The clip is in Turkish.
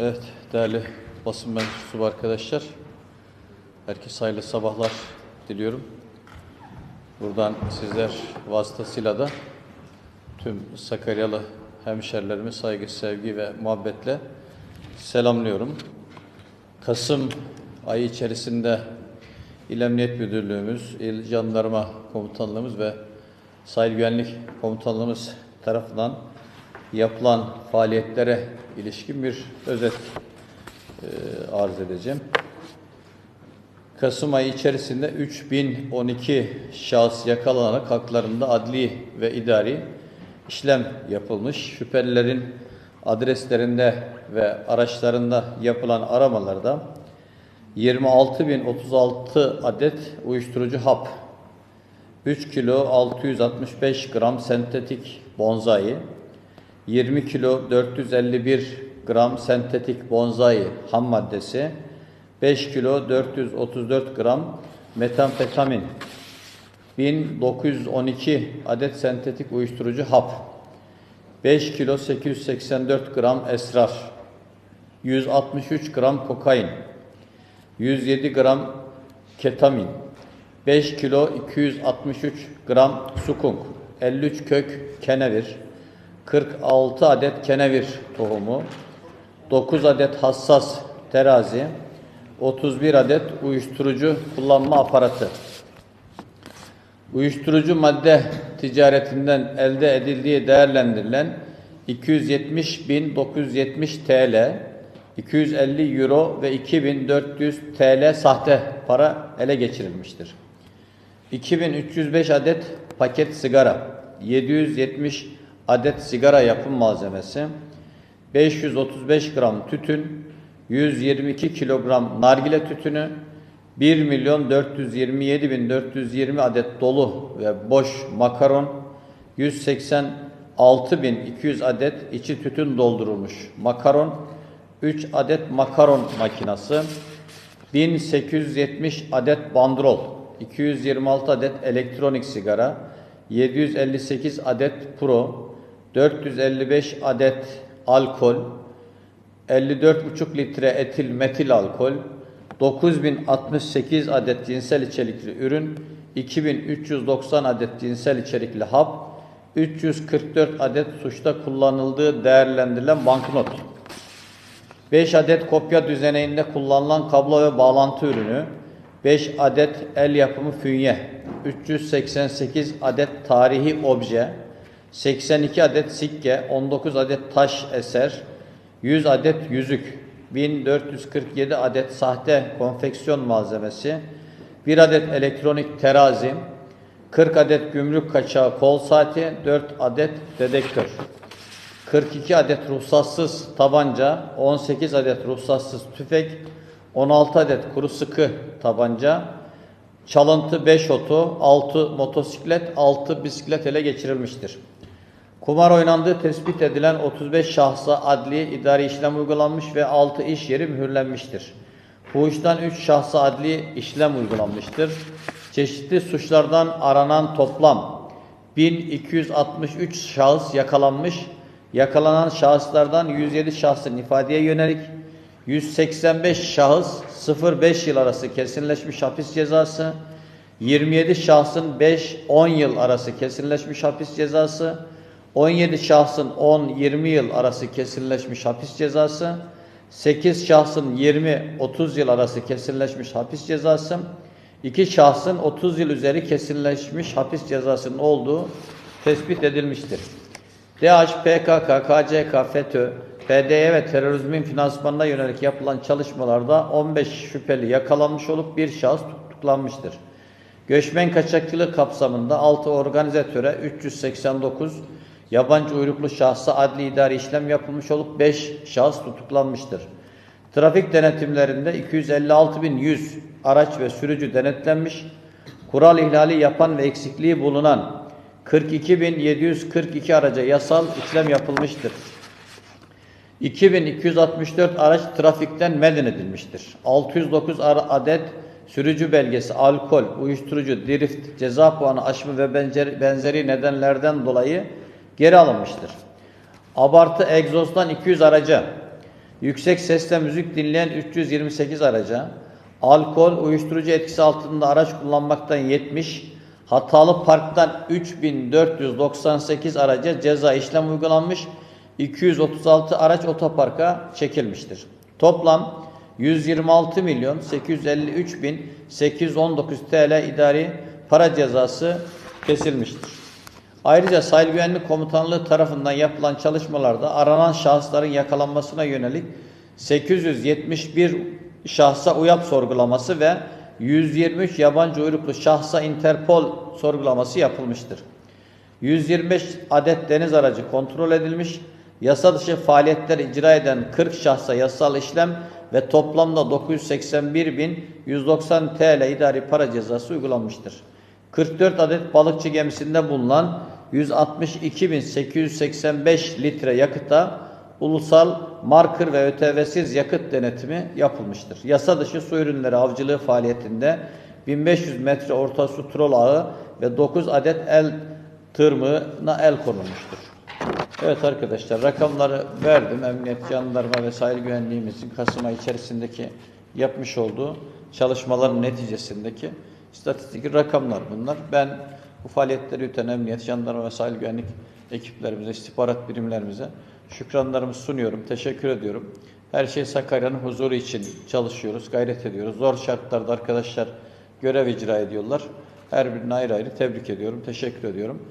Evet, değerli basın mensubu arkadaşlar. Herkese hayırlı sabahlar diliyorum. Buradan sizler vasıtasıyla da tüm Sakaryalı hemşerilerimi saygı, sevgi ve muhabbetle selamlıyorum. Kasım ayı içerisinde İl Emniyet Müdürlüğümüz, İl Jandarma Komutanlığımız ve Sahil Güvenlik Komutanlığımız tarafından yapılan faaliyetlere ilişkin bir özet e, arz edeceğim. Kasım ayı içerisinde 3012 şahıs yakalanarak haklarında adli ve idari işlem yapılmış. Şüphelilerin adreslerinde ve araçlarında yapılan aramalarda 26.036 adet uyuşturucu hap, 3 kilo 665 gram sentetik bonzai, 20 kilo 451 gram sentetik bonzai ham maddesi, 5 kilo 434 gram metamfetamin, 1912 adet sentetik uyuşturucu hap, 5 kilo 884 gram esrar, 163 gram kokain, 107 gram ketamin, 5 kilo 263 gram sukunk, 53 kök kenevir, 46 adet kenevir tohumu, 9 adet hassas terazi, 31 adet uyuşturucu kullanma aparatı. Uyuşturucu madde ticaretinden elde edildiği değerlendirilen 270.970 TL, 250 Euro ve 2400 TL sahte para ele geçirilmiştir. 2305 adet paket sigara, 770 adet sigara yapım malzemesi, 535 gram tütün, 122 kilogram nargile tütünü, 1 milyon 427 bin 420 adet dolu ve boş makaron, 186 bin 200 adet içi tütün doldurulmuş makaron, 3 adet makaron makinası, 1870 adet bandrol, 226 adet elektronik sigara, 758 adet pro, 455 adet alkol, 54,5 litre etil metil alkol, 9068 adet cinsel içerikli ürün, 2390 adet cinsel içerikli hap, 344 adet suçta kullanıldığı değerlendirilen banknot, 5 adet kopya düzeneğinde kullanılan kablo ve bağlantı ürünü, 5 adet el yapımı fünye, 388 adet tarihi obje, 82 adet sikke, 19 adet taş eser, 100 adet yüzük, 1447 adet sahte konfeksiyon malzemesi, 1 adet elektronik terazi, 40 adet gümrük kaçağı kol saati, 4 adet dedektör, 42 adet ruhsatsız tabanca, 18 adet ruhsatsız tüfek, 16 adet kuru sıkı tabanca, çalıntı 5 oto, 6 motosiklet, 6 bisiklet ele geçirilmiştir. Kumar oynandığı tespit edilen 35 şahsa adli idari işlem uygulanmış ve 6 iş yeri mühürlenmiştir. Fuhuştan 3 şahsa adli işlem uygulanmıştır. Çeşitli suçlardan aranan toplam 1263 şahıs yakalanmış. Yakalanan şahıslardan 107 şahsın ifadeye yönelik 185 şahıs 0-5 yıl arası kesinleşmiş hapis cezası, 27 şahsın 5-10 yıl arası kesinleşmiş hapis cezası, 17 şahsın 10-20 yıl arası kesinleşmiş hapis cezası, 8 şahsın 20-30 yıl arası kesinleşmiş hapis cezası, 2 şahsın 30 yıl üzeri kesinleşmiş hapis cezasının olduğu tespit edilmiştir. DH, PKK, KCK, FETÖ, PDY ve terörizmin finansmanına yönelik yapılan çalışmalarda 15 şüpheli yakalanmış olup bir şahıs tutuklanmıştır. Göçmen kaçakçılığı kapsamında 6 organizatöre 389 yabancı uyruklu şahsa adli idari işlem yapılmış olup 5 şahıs tutuklanmıştır. Trafik denetimlerinde 256.100 araç ve sürücü denetlenmiş, kural ihlali yapan ve eksikliği bulunan 42.742 araca yasal işlem yapılmıştır. 2264 araç trafikten men edilmiştir. 609 adet sürücü belgesi, alkol, uyuşturucu, drift, ceza puanı aşımı ve benzeri, nedenlerden dolayı geri alınmıştır. Abartı egzozdan 200 araca, yüksek sesle müzik dinleyen 328 araca, alkol, uyuşturucu etkisi altında araç kullanmaktan 70, hatalı parktan 3498 araca ceza işlem uygulanmış, 236 araç otoparka çekilmiştir. Toplam 126 milyon 853 bin 819 TL idari para cezası kesilmiştir. Ayrıca Sahil Güvenlik Komutanlığı tarafından yapılan çalışmalarda aranan şahısların yakalanmasına yönelik 871 şahsa UYAP sorgulaması ve 123 yabancı uyruklu şahsa Interpol sorgulaması yapılmıştır. 125 adet deniz aracı kontrol edilmiş, yasa dışı faaliyetler icra eden 40 şahsa yasal işlem ve toplamda 981.190 TL idari para cezası uygulanmıştır. 44 adet balıkçı gemisinde bulunan 162.885 litre yakıta ulusal markır ve ÖTV'siz yakıt denetimi yapılmıştır. Yasa dışı su ürünleri avcılığı faaliyetinde 1500 metre orta su trol ağı ve 9 adet el tırmığına el konulmuştur. Evet arkadaşlar rakamları verdim. Emniyet, jandarma ve sahil güvenliğimizin Kasım ayı içerisindeki yapmış olduğu çalışmaların neticesindeki istatistik rakamlar bunlar. Ben bu faaliyetleri yürüten emniyet, jandarma ve sahil güvenlik ekiplerimize, istihbarat birimlerimize şükranlarımı sunuyorum. Teşekkür ediyorum. Her şey Sakarya'nın huzuru için çalışıyoruz, gayret ediyoruz. Zor şartlarda arkadaşlar görev icra ediyorlar. Her birine ayrı ayrı tebrik ediyorum, teşekkür ediyorum.